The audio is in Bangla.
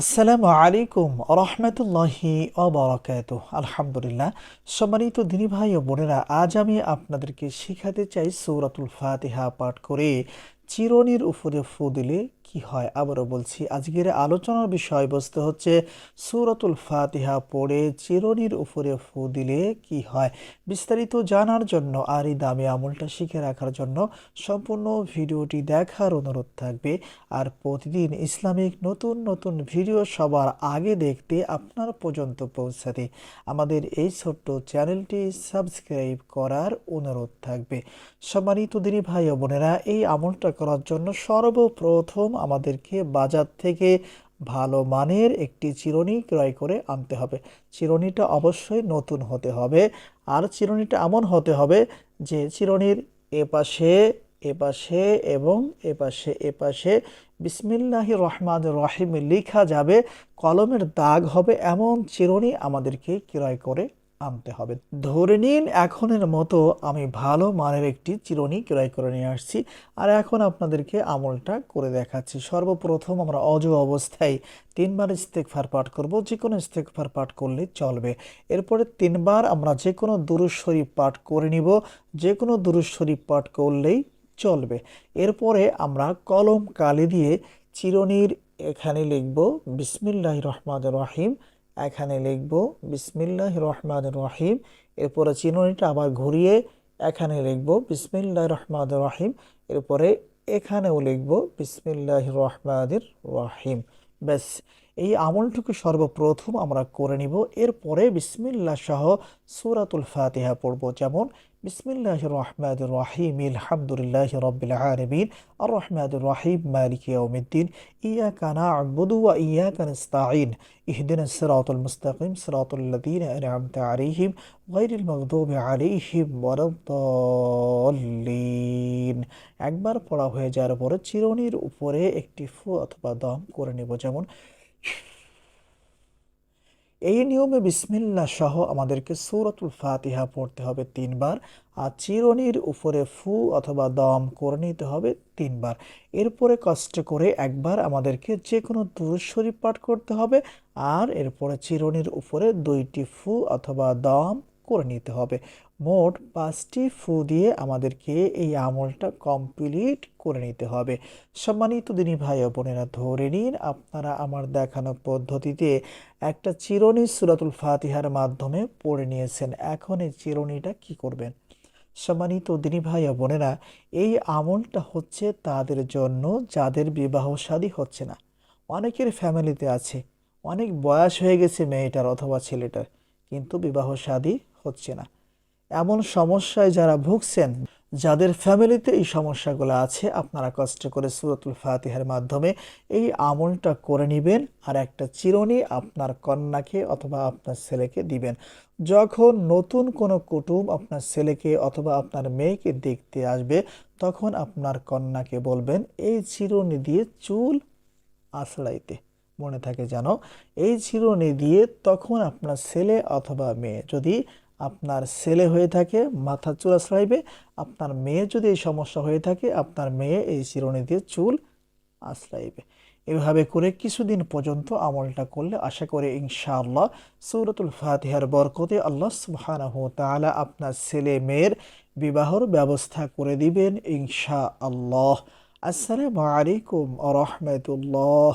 আসসালামু আলাইকুম রহমতুল্লাহি অবরাকাত আলহামদুলিল্লাহ। সম্মানিত দিনী ভাই ও বোনেরা, আজ আমি আপনাদেরকে শিখাতে চাই সৌরাতুল ফাতিহা পাঠ করে। চিরনির উপরে ফু দিলে কি হয় আবারও বলছি। আজকের আলোচনার বিষয়বস্তু হচ্ছে সুরতুল ফাতিহা পড়ে চিরনির উপরে ফু দিলে কি হয়? বিস্তারিত জানার জন্য আর এই দামি আমলটা শিখে রাখার জন্য সম্পূর্ণ ভিডিওটি দেখার অনুরোধ থাকবে। আর প্রতিদিন ইসলামিক নতুন নতুন ভিডিও সবার আগে দেখতে আপনার পর্যন্ত পৌঁছাতে আমাদের এই ছোট্ট চ্যানেলটি সাবস্ক্রাইব করার অনুরোধ থাকবে। সম্মানিত দিনী ভাই বোনেরা, এই আমলটা করার জন্য সর্বপ্রথম আমাদেরকে বাজার থেকে ভালো মানের একটি চিরুনি ক্রয় করে আনতে হবে। চিরুনিটা অবশ্যই নতুন হতে হবে। আর চিরুনিটা এমন হতে হবে যে চিরুনির এপাশে এপাশে এবং এপাশে এপাশে বিসমিল্লাহ রহমান রহিম লেখা যাবে, কলমের দাগ হবে এমন চিরুনি আমাদেরকে ক্রয় করে আনতে হবে। ধরে নিন এখনের মতো আমি ভালো মানের একটি চিরুনি ক্রয় করে নিয়ে আসছি আর এখন আপনাদেরকে আমলটা করে দেখাচ্ছি। সর্বপ্রথম আমরা অজ অবস্থায় তিনবার ইস্তেকফার পাঠ করব। যে কোনো ইস্তেকফার পাঠ করলে চলবে। এরপরে তিনবার আমরা যে কোনো দুরুজ শরীফ পাঠ করে নিব। যে কোনো দুরুজ শরীফ পাঠ করলেই চলবে। এরপরে আমরা কলম কালি দিয়ে চিরনির এখানে লিখব বিসমিল্লাহ রহমান রহিম এখানে লিখব বিসমিল্লাহ রহমান রহিম। এরপরে চিনুনিটা আবার ঘুরিয়ে এখানে লিখব বিসমিল্লাহ রহমান রহিম। এরপরে এখানেও লিখব বিসমিল্লাহ রহমানির রহিম। ব্যাস, এই আমলটুকু সর্বপ্রথম আমরা করে নিব। এরপরে বিসমিল্লা সহ সুরাতুল ফাতিহা পড়ব। যেমন বিসমিল্লাহ রহমান রহিম আলহামদুলিল্লাহ রবিল আলমিন আর রহমান রহিম মালিক ইয়াউমিদ্দিন ইয়াকা না'বুদু ওয়া ইয়াকা নাস্তাঈন ইহদিনা সিরাতাল মুস্তাকিম সিরাতাল লাযীনা আন'আমতা আলাইহিম গায়রিল মাগদুবি আলাইহিম ওয়ালাদ-দাল্লিন একবার পড়া হয়ে যাওয়ার পরে চিরুনির উপরে একটি ফু অথবা দম করে নেব। যেমন এই নিয়মে বিসমিল্লা সহ আমাদেরকে সৌরতুল ফাতিহা পড়তে হবে তিনবার, আর চিরনির উপরে ফু অথবা দম করে নিতে হবে তিনবার। এরপরে কষ্ট করে একবার আমাদেরকে যে কোনো শরীফ পাঠ করতে হবে, আর এরপরে চিরনির উপরে দুইটি ফু অথবা দম করে নিতে হবে। মোট পাঁচটি ফু দিয়ে আমাদেরকে এই আমলটা কমপ্লিট করে নিতে হবে। সম্মানিত দিনী ভাই বোনেরা, ধরে নিন আপনারা আমার দেখানো পদ্ধতিতে একটা চিরনি সুরাতুল ফাতিহার মাধ্যমে পড়ে নিয়েছেন। এখন এই চিরনিটা কি করবেন? সম্মানিত দিনী ভাই বোনেরা, এই আমলটা হচ্ছে তাদের জন্য যাদের বিবাহ শাদী হচ্ছে না। অনেকের ফ্যামিলিতে আছে, অনেক বয়স হয়ে গেছে মেয়েটার অথবা ছেলেটার, কিন্তু বিবাহ শাদী হচ্ছে না। এমন সমস্যায় যারা ভুগছেন, যাদের ফ্যামিলিতে এই সমস্যাগুলো আছে, আপনারা কষ্ট করে সুরতুল ফাতিহার মাধ্যমে এই আমলটা করে নেবেন আর একটা চিরুনি আপনার কন্যাকে অথবা আপনার ছেলেকে দিবেন। যখন নতুন কোনো কুটুম আপনার ছেলেকে অথবা আপনার মেয়েকে দেখতে আসবে, তখন আপনার কন্যাকে বলবেন, এই চিরুনি দিয়ে চুল আঁচড়াইতে। মনে থাকে যেন, এই চিরনি দিয়ে তখন আপনার ছেলে অথবা মেয়ে যদি আপনার ছেলে হয়ে থাকে, মাথা চুল আশ্রাইবে আপনার মেয়ে যদি এই সমস্যা হয়ে থাকে, আপনার মেয়ে এই চিরুনি দিয়ে চুল আশ্রাইবে এভাবে করে কিছুদিন পর্যন্ত আমলটা করলে আশা করে ইনশাআল্লাহ সৌরতুল ফাতিহার বরকতে আল্লাহ সুবহানাহু তাআলা আপনার ছেলে মেয়ের বিবাহর ব্যবস্থা করে দিবেন ইনশা আল্লাহ আসসালামু আলাইকুম রহমতুল্লাহ।